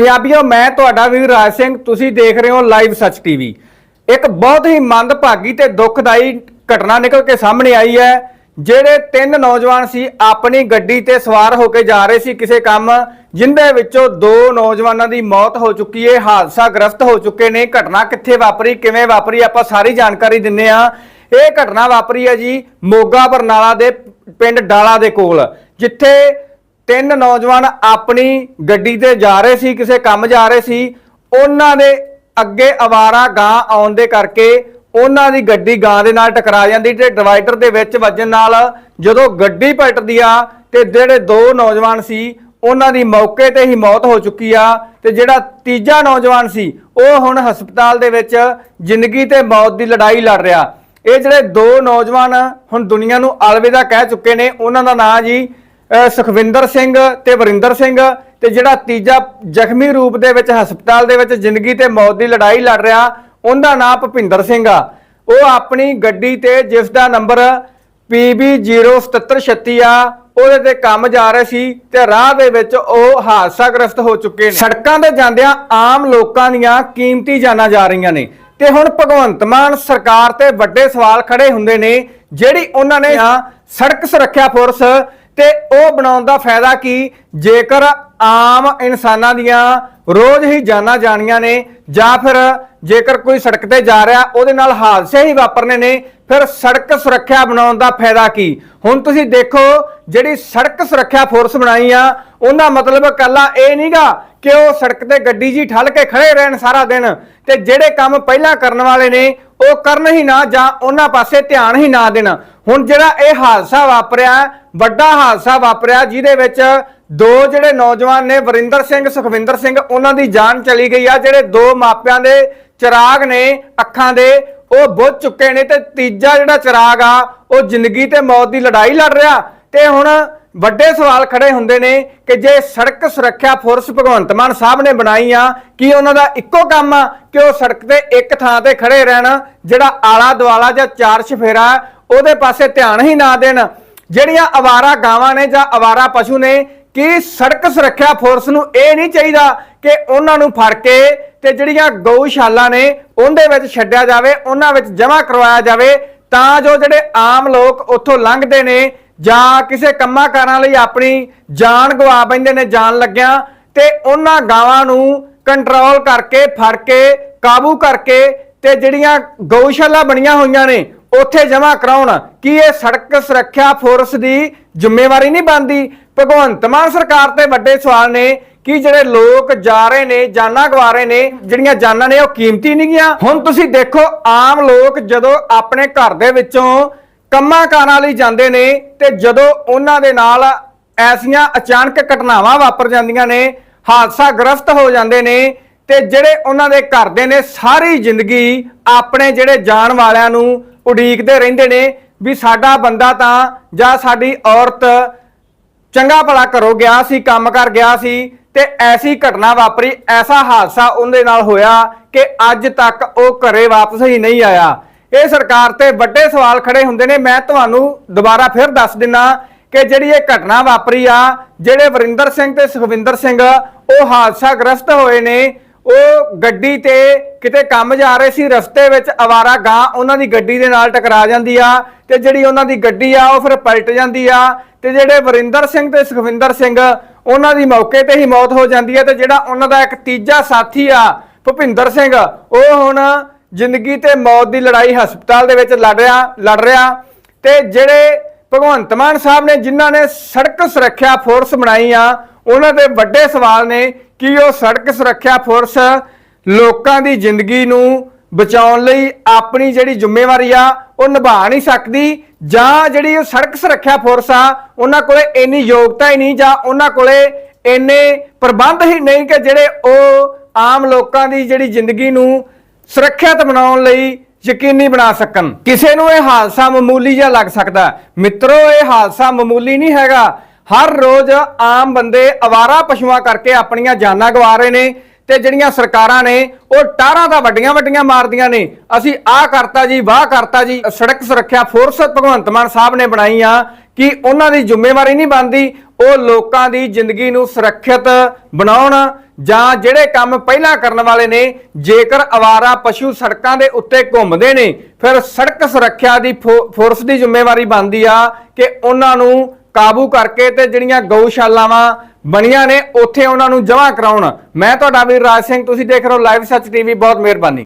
ਪੰਜਾਬੀਓ, ਮੈਂ ਤੁਹਾਡਾ ਵੀਰ ਰਾਜ ਸਿੰਘ, ਤੁਸੀਂ ਦੇਖ ਰਹੇ ਹੋ ਲਾਈਵ ਸੱਚ ਟੀਵੀ ਇੱਕ ਬਹੁਤ ਹੀ ਮੰਦਭਾਗੀ ਤੇ ਦੁਖਦਾਈ ਘਟਨਾ ਨਿਕਲ ਕੇ ਸਾਹਮਣੇ ਆਈ ਹੈ, ਜਿਹੜੇ ਤਿੰਨ ਨੌਜਵਾਨ ਸੀ ਆਪਣੀ ਗੱਡੀ ਤੇ ਸਵਾਰ ਹੋ ਕੇ ਜਾ ਰਹੇ ਸੀ ਕਿਸੇ ਕੰਮ, ਜਿੰਦੇ ਵਿੱਚੋਂ ਦੋ ਨੌਜਵਾਨਾਂ ਦੀ ਮੌਤ ਹੋ ਚੁੱਕੀ ਹੈ ਹਾਦਸਾ ਗ੍ਰਸਤ ਹੋ ਚੁੱਕੇ ਨੇ। ਘਟਨਾ ਕਿੱਥੇ ਵਾਪਰੀ, ਕਿਵੇਂ ਵਾਪਰੀ, ਆਪਾਂ ਸਾਰੀ ਜਾਣਕਾਰੀ ਦਿੰਨੇ ਆ ਇਹ ਘਟਨਾ ਵਾਪਰੀ ਹੈ ਜੀ ਮੋਗਾ ਬਰਨਾਲਾ ਦੇ ਪਿੰਡ ਡਾਲਾ ਦੇ ਕੋਲ, ਜਿੱਥੇ ਤਿੰਨ ਨੌਜਵਾਨ ਆਪਣੀ ਗੱਡੀ ਤੇ ਜਾ ਰਹੇ ਸੀ, ਕਿਸੇ ਕੰਮ ਜਾ ਰਹੇ ਸੀ। ਉਹਨਾਂ ਦੇ ਅੱਗੇ ਅਵਾਰਾ ਗਾਂ ਆਉਣ ਦੇ ਕਰਕੇ ਉਹਨਾਂ ਦੀ ਗੱਡੀ ਗਾਂ ਦੇ ਨਾਲ ਟਕਰਾ ਜਾਂਦੀ ਤੇ ਡਿਵਾਈਡਰ ਦੇ ਵਿੱਚ ਵੱਜਣ ਨਾਲ ਜਦੋਂ ਗੱਡੀ ਪਲਟਦੀ ਆ ਤੇ ਜਿਹੜੇ ਦੋ ਨੌਜਵਾਨ ਸੀ, ਉਹਨਾਂ ਦੀ ਮੌਕੇ ਤੇ ਹੀ ਮੌਤ ਹੋ ਚੁੱਕੀ ਆ ਤੇ ਜਿਹੜਾ ਤੀਜਾ ਨੌਜਵਾਨ ਸੀ, ਉਹ ਹੁਣ ਹਸਪਤਾਲ ਦੇ ਵਿੱਚ ਜ਼ਿੰਦਗੀ ਤੇ ਮੌਤ ਦੀ ਲੜਾਈ ਲੜ ਰਿਹਾ। ਇਹ ਜਿਹੜੇ ਦੋ ਨੌਜਵਾਨ ਹੁਣ ਦੁਨੀਆ ਨੂੰ ਅਲਵਿਦਾ ਕਹਿ ਚੁੱਕੇ ਨੇ, ਉਹਨਾਂ ਦਾ ਨਾਂ ਜੀ ਸੁਖਵਿੰਦਰ ਸਿੰਘ ਤੇ ਵਰਿੰਦਰ ਸਿੰਘ ਤੇ ਜਿਹੜਾ ਤੀਜਾ ਜ਼ਖਮੀ ਰੂਪ ਦੇ ਵਿੱਚ ਹਸਪਤਾਲ ਦੇ ਵਿੱਚ ਜ਼ਿੰਦਗੀ ਤੇ ਮੌਤ ਦੀ ਲੜਾਈ ਲੜ ਰਿਹਾ ਉਹਦਾ ਨਾਮ ਭੁਪਿੰਦਰ ਸਿੰਘ ਆ। ਉਹ ਆਪਣੀ ਗੱਡੀ ਤੇ ਜਿਸ ਦਾ ਨੰਬਰ PB0736 ਆ ਉਹਦੇ ਤੇ ਕੰਮ ਜਾ ਰਹੇ ਸੀ ਤੇ ਰਾਹ ਦੇ ਵਿੱਚ ਉਹ ਹਾਦਸਾਗ੍ਰਸਤ ਹੋ ਚੁੱਕੇ ਨੇ। ਸੜਕਾਂ ਤੇ ਜਾਂਦਿਆਂ ਆਮ ਲੋਕਾਂ ਦੀਆਂ ਕੀਮਤੀ ਜਾਨਾਂ ਜਾ ਰਹੀਆਂ ਨੇ। ਤੇ ਹੁਣ ਭਗਵੰਤ ਮਾਨ ਸਰਕਾਰ ਤੇ ਵੱਡੇ ਸਵਾਲ ਖੜੇ ਹੁੰਦੇ ਨੇ ਜਿਹੜੀ ਉਹਨਾਂ ਨੇ ਸੜਕ ਸੁਰੱਖਿਆ ਫੋਰਸ ਤੇ ਉਹ ਬਣਾਉਣ ਦਾ ਫਾਇਦਾ ਕੀ? ਜੇਕਰ ਆਮ ਇਨਸਾਨਾਂ ਦੀਆਂ ਰੋਜ਼ ਹੀ ਜਾਨਾਂ ਜਾਣੀਆਂ ਨੇ ਜਾਂ ਫਿਰ ਜੇਕਰ ਕੋਈ ਸੜਕ ਤੇ ਜਾ ਰਿਹਾ, ਉਹਦੇ ਨਾਲ ਹਾਦਸੇ ਹੀ ਵਾਪਰਨੇ ਨੇ, ਫਿਰ ਸੜਕ ਸੁਰੱਖਿਆ ਬਣਾਉਣ ਦਾ ਫਾਇਦਾ ਕੀ? ਹੁਣ ਤੁਸੀਂ ਦੇਖੋ, ਜਿਹੜੀ ਸੜਕ ਸੁਰੱਖਿਆ ਫੋਰਸ ਬਣਾਈ ਆ ਉਹਦਾ ਮਤਲਬ ਕੱਲਾ ਇਹ ਨਹੀਂਗਾ ਕਿ ਉਹ ਸੜਕ ਤੇ ਗੱਡੀ ਜੀ ਠੱਲ ਕੇ ਖੜੇ ਰਹਿਣ ਸਾਰਾ ਦਿਨ ਤੇ ਜਿਹੜੇ ਕੰਮ ਪਹਿਲਾਂ ਕਰਨ ਵਾਲੇ ਨੇ ਉਹ ਕਰਨ ਹੀ ਨਾ ਜਾਂ ਉਹਨਾਂ ਪਾਸੇ ਧਿਆਨ ਹੀ ਨਾ ਦੇਣ। ਹੁਣ ਜਿਹੜਾ ਇਹ ਹਾਦਸਾ ਵਾਪਰਿਆ, ਵੱਡਾ ਹਾਦਸਾ ਵਾਪਰਿਆ, ਜਿਹਦੇ ਵਿੱਚ ਦੋ ਜਿਹੜੇ ਨੌਜਵਾਨ ਨੇ, ਵਰਿੰਦਰ ਸਿੰਘ, ਸੁਖਵਿੰਦਰ ਸਿੰਘ, ਉਹਨਾਂ ਦੀ ਜਾਨ ਚਲੀ ਗਈ ਆ। ਜਿਹੜੇ ਦੋ ਮਾਪਿਆਂ ਦੇ ਚਿਰਾਗ ਨੇ, ਅੱਖਾਂ ਦੇ, ਉਹ ਬੁੱਝ ਚੁੱਕੇ ਨੇ ਤੇ ਤੀਜਾ ਜਿਹੜਾ ਚਿਰਾਗ ਆ, ਉਹ ਜ਼ਿੰਦਗੀ ਤੇ ਮੌਤ ਦੀ ਲੜਾਈ ਲੜ ਰਿਹਾ। ਤੇ ਹੁਣ ਵੱਡੇ ਸਵਾਲ ਖੜੇ ਹੁੰਦੇ ਨੇ ਕਿ ਜੇ ਸੜਕ ਸੁਰੱਖਿਆ ਫੋਰਸ ਭਗਵੰਤ ਮਾਨ ਸਾਹਿਬ ਨੇ ਬਣਾਈ ਆ, ਕੀ ਉਹਨਾਂ ਦਾ ਇੱਕੋ ਕੰਮ ਆ ਕਿ ਉਹ ਸੜਕ ਤੇ ਇੱਕ ਥਾਂ ਤੇ ਖੜੇ ਰਹਿਣ, ਜਿਹੜਾ ਆਲਾ ਦੁਆਲਾ ਜਾਂ ਚਾਰ ਛਫੇਰਾ ਉਹਦੇ ਪਾਸੇ ਧਿਆਨ ਹੀ ਨਾ ਦੇਣ? ਜਿਹੜੀਆਂ ਅਵਾਰਾ ਗਾਵਾਂ ਨੇ ਜਾਂ ਅਵਾਰਾ ਪਸ਼ੂ ਨੇ, ਕੀ ਸੜਕ ਸੁਰੱਖਿਆ ਫੋਰਸ ਨੂੰ ਇਹ ਨਹੀਂ ਚਾਹੀਦਾ ਕਿ ਉਹਨਾਂ ਨੂੰ ਫੜ ਕੇ ਤੇ ਜਿਹੜੀਆਂ ਗਊਸ਼ਾਲਾ ਨੇ ਉਹਦੇ ਵਿੱਚ ਛੱਡਿਆ ਜਾਵੇ, ਉਹਨਾਂ ਵਿੱਚ ਜਮ੍ਹਾਂ ਕਰਵਾਇਆ ਜਾਵੇ, ਤਾਂ ਜੋ ਜਿਹੜੇ ਆਮ ਲੋਕ ਉੱਥੋਂ ਲੰਘਦੇ ਨੇ ਜਾਂ ਕਿਸੇ ਕੰਮਾਂ ਕਾਰਾਂ ਲਈ ਆਪਣੀ ਜਾਨ ਗਵਾ ਬੈਂਦੇ ਨੇ ਜਾਨ ਲੱਗਿਆ, ਤੇ ਉਹਨਾਂ ਗਾਵਾਂ ਨੂੰ ਕੰਟਰੋਲ ਕਰਕੇ, ਫੜ ਕੇ, ਕਾਬੂ ਕਰਕੇ ਤੇ ਜਿਹੜੀਆਂ ਗਊਸ਼ਾਲਾ ਬਣੀਆਂ ਹੋਈਆਂ ਨੇ, ਉੱਥੇ ਜਮ੍ਹਾਂ ਕਰਾਉਣ। ਕੀ ਇਹ ਸੜਕ ਸੁਰੱਖਿਆ ਫੋਰਸ ਦੀ ਜ਼ਿੰਮੇਵਾਰੀ ਨਹੀਂ ਬਣਦੀ? ਭਗਵੰਤ ਮਾਨ ਸਰਕਾਰ ਤੇ ਵੱਡੇ ਸਵਾਲ ਨੇ ਕਿ ਜਿਹੜੇ ਲੋਕ ਜਾ ਰਹੇ ਨੇ, ਜਾਨਾਂ ਗਵਾ ਰਹੇ ਨੇ, ਜਿਹੜੀਆਂ ਜਾਨਾਂ ਨੇ ਉਹ ਕੀਮਤੀ ਨਹੀਂ ਗਿਆ ਹੁਣ ਤੁਸੀਂ ਦੇਖੋ, ਆਮ ਲੋਕ ਜਦੋਂ ਆਪਣੇ ਘਰ ਦੇ ਵਿੱਚੋਂ ਕੰਮਾਂ ਕਾਰਾਂ ਲਈ ਜਾਂਦੇ ਨੇ ਤੇ ਜਦੋਂ ਉਹਨਾਂ ਦੇ ਨਾਲ ਐਸੀਆਂ ਅਚਾਨਕ ਘਟਨਾਵਾਂ ਵਾਪਰ ਜਾਂਦੀਆਂ ਨੇ, ਹਾਦਸਾ ਗ੍ਰਸਤ ਹੋ ਜਾਂਦੇ ਨੇ ਤੇ ਜਿਹੜੇ ਉਹਨਾਂ ਦੇ ਘਰ ਦੇ ਨੇ, ਸਾਰੀ ਜ਼ਿੰਦਗੀ ਆਪਣੇ ਜਿਹੜੇ ਜਾਣ ਵਾਲਿਆਂ ਨੂੰ ਉਡੀਕਦੇ ਰਹਿੰਦੇ ਨੇ ਵੀ ਸਾਡਾ ਬੰਦਾ ਤਾਂ ਜਾਂ ਸਾਡੀ ਔਰਤ ਚੰਗਾ ਭਲਾ ਘਰੋਂ ਗਿਆ ਸੀ, ਕੰਮ ਕਰ ਗਿਆ ਸੀ ਤੇ ਐਸੀ ਘਟਨਾ ਵਾਪਰੀ, ਐਸਾ ਹਾਦਸਾ ਉਹਦੇ ਨਾਲ ਹੋਇਆ ਕਿ ਅੱਜ ਤੱਕ ਉਹ ਘਰੇ ਵਾਪਸ ਹੀ ਨਹੀਂ ਆਇਆ। ਇਹ ਸਰਕਾਰ ਤੇ ਵੱਡੇ ਸਵਾਲ ਖੜੇ ਹੁੰਦੇ ਨੇ। ਮੈਂ ਤੁਹਾਨੂੰ ਦੁਬਾਰਾ ਫਿਰ ਦੱਸ ਦਿੰਨਾ ਕਿ ਜਿਹੜੀ ਇਹ ਘਟਨਾ ਵਾਪਰੀ ਆ, ਜਿਹੜੇ ਵਰਿੰਦਰ ਸਿੰਘ ਤੇ ਸੁਖਵਿੰਦਰ ਸਿੰਘ, ਉਹ ਹਾਦਸਾ ਗ੍ਰਸਤ ਹੋਏ ਨੇ। ਉਹ ਗੱਡੀ ਤੇ ਕਿਤੇ ਕੰਮ ਜਾ ਰਹੇ ਸੀ, ਰਸਤੇ ਵਿੱਚ ਅਵਾਰਾ ਗਾਂ ਉਹਨਾਂ ਦੀ ਗੱਡੀ ਦੇ ਨਾਲ ਟਕਰਾ ਜਾਂਦੀ ਆ ਤੇ ਜਿਹੜੀ ਉਹਨਾਂ ਦੀ ਗੱਡੀ ਆ, ਉਹ ਫਿਰ ਪਲਟ ਜਾਂਦੀ ਆ ਤੇ ਜਿਹੜੇ ਵਰਿੰਦਰ ਸਿੰਘ ਤੇ ਸੁਖਵਿੰਦਰ ਸਿੰਘ, ਉਹਨਾਂ ਦੀ ਮੌਕੇ ਤੇ ਹੀ ਮੌਤ ਹੋ ਜਾਂਦੀ ਹੈ ਤੇ ਜਿਹੜਾ ਉਹਨਾਂ ਦਾ ਇੱਕ ਤੀਜਾ ਸਾਥੀ ਆ, ਭੁਪਿੰਦਰ ਸਿੰਘ, ਉਹ ਹੁਣ ਜ਼ਿੰਦਗੀ ਤੇ ਮੌਤ ਦੀ ਲੜਾਈ ਹਸਪਤਾਲ ਦੇ ਵਿੱਚ ਲੜ ਰਿਹਾ ਲੜ ਰਿਹਾ ਤੇ ਜਿਹੜੇ ਭਗਵੰਤ ਮਾਨ ਸਾਹਿਬ ਨੇ ਜਿਨ੍ਹਾਂ ਨੇ ਸੜਕ ਸੁਰੱਖਿਆ ਫੋਰਸ ਬਣਾਈ ਆ, ਉਹਨਾਂ ਦੇ ਵੱਡੇ ਸਵਾਲ ਨੇ ਕਿ ਉਹ ਸੜਕ ਸੁਰੱਖਿਆ ਫੋਰਸ ਲੋਕਾਂ ਦੀ ਜ਼ਿੰਦਗੀ ਨੂੰ ਬਚਾਉਣ ਲਈ ਆਪਣੀ ਜਿਹੜੀ ਜ਼ਿੰਮੇਵਾਰੀ ਆ, ਉਹ ਨਿਭਾ ਨਹੀਂ ਸਕਦੀ ਜਾਂ ਜਿਹੜੀ ਉਹ ਸੜਕ ਸੁਰੱਖਿਆ ਫੋਰਸ ਆ, ਉਹਨਾਂ ਕੋਲੇ ਇੰਨੀ ਯੋਗਤਾ ਹੀ ਨਹੀਂ ਜਾਂ ਉਹਨਾਂ ਕੋਲੇ ਇੰਨੇ ਪ੍ਰਬੰਧ ਹੀ ਨਹੀਂ ਕਿ ਜਿਹੜੇ ਉਹ ਆਮ ਲੋਕਾਂ ਦੀ ਜਿਹੜੀ ਜ਼ਿੰਦਗੀ ਨੂੰ ਸੁਰੱਖਿਅਤ ਬਣਾਉਣ ਲਈ ਯਕੀਨੀ ਬਣਾ ਸਕਣ। ਕਿਸੇ ਨੂੰ ਇਹ ਹਾਦਸਾ ਮਾਮੂਲੀ ਜਿਹਾ ਲੱਗ ਸਕਦਾ ਹੈ। ਮਿੱਤਰੋ, ਇਹ ਹਾਦਸਾ ਮਾਮੂਲੀ ਨਹੀਂ ਹੈਗਾ। ਹਰ ਰੋਜ਼ ਆਮ ਬੰਦੇ ਅਵਾਰਾ ਪਸ਼ੂਆਂ ਕਰਕੇ ਆਪਣੀਆਂ ਜਾਨਾਂ ਗਵਾ ਰਹੇ ਨੇ ਤੇ ਜਿਹੜੀਆਂ ਸਰਕਾਰਾਂ ਨੇ ਉਹ ਟਾਰਾਂ ਤਾਂ ਵੱਡੀਆਂ ਵੱਡੀਆਂ ਮਾਰਦੀਆਂ ਨੇ। ਅਸੀਂ ਆਹ ਕਰਤਾ ਜੀ, ਵਾਹ ਕਰਤਾ ਜੀ। ਸੜਕ ਸੁਰੱਖਿਆ ਫੋਰਸ ਭਗਵੰਤ ਮਾਨ ਸਾਹਿਬ ਨੇ ਬਣਾਈ ਆ। ਕਿ ਉਹਨਾਂ ਦੀ ਜ਼ਿੰਮੇਵਾਰੀ ਨਹੀਂ ਬਣਦੀ ਉਹ ਲੋਕਾਂ ਦੀ ਜ਼ਿੰਦਗੀ ਨੂੰ ਸੁਰੱਖਿਅਤ ਬਣਾਉਣ ਜਾਂ ਜਿਹੜੇ ਕੰਮ ਪਹਿਲਾਂ ਕਰਨ ਵਾਲੇ ਨੇ, ਜੇਕਰ ਅਵਾਰਾ ਪਸ਼ੂ ਸੜਕਾਂ ਦੇ ਉੱਤੇ ਘੁੰਮਦੇ ਨੇ, ਫਿਰ ਸੜਕ ਸੁਰੱਖਿਆ ਦੀ ਫੋ- ਫੋਰਸ ਦੀ ਜ਼ਿੰਮੇਵਾਰੀ ਬਣਦੀ ਆ ਕਿ ਉਹਨਾਂ ਨੂੰ ਕਾਬੂ ਕਰਕੇ ਤੇ ਜਿਹੜੀਆਂ ਗਊਸ਼ਾਲਾਵਾਂ ਬਣੀਆਂ ਨੇ, ਉੱਥੇ ਉਹਨਾਂ ਨੂੰ ਜਮ੍ਹਾਂ ਕਰਾਉਣ। ਮੈਂ ਤੁਹਾਡਾ ਵੀਰ ਰਾਜ ਸਿੰਘ, ਤੁਸੀਂ ਦੇਖ ਰਹੇ ਹੋ ਲਾਈਵ ਸੱਚ ਟੀਵੀ ਬਹੁਤ ਮਿਹਰਬਾਨੀ।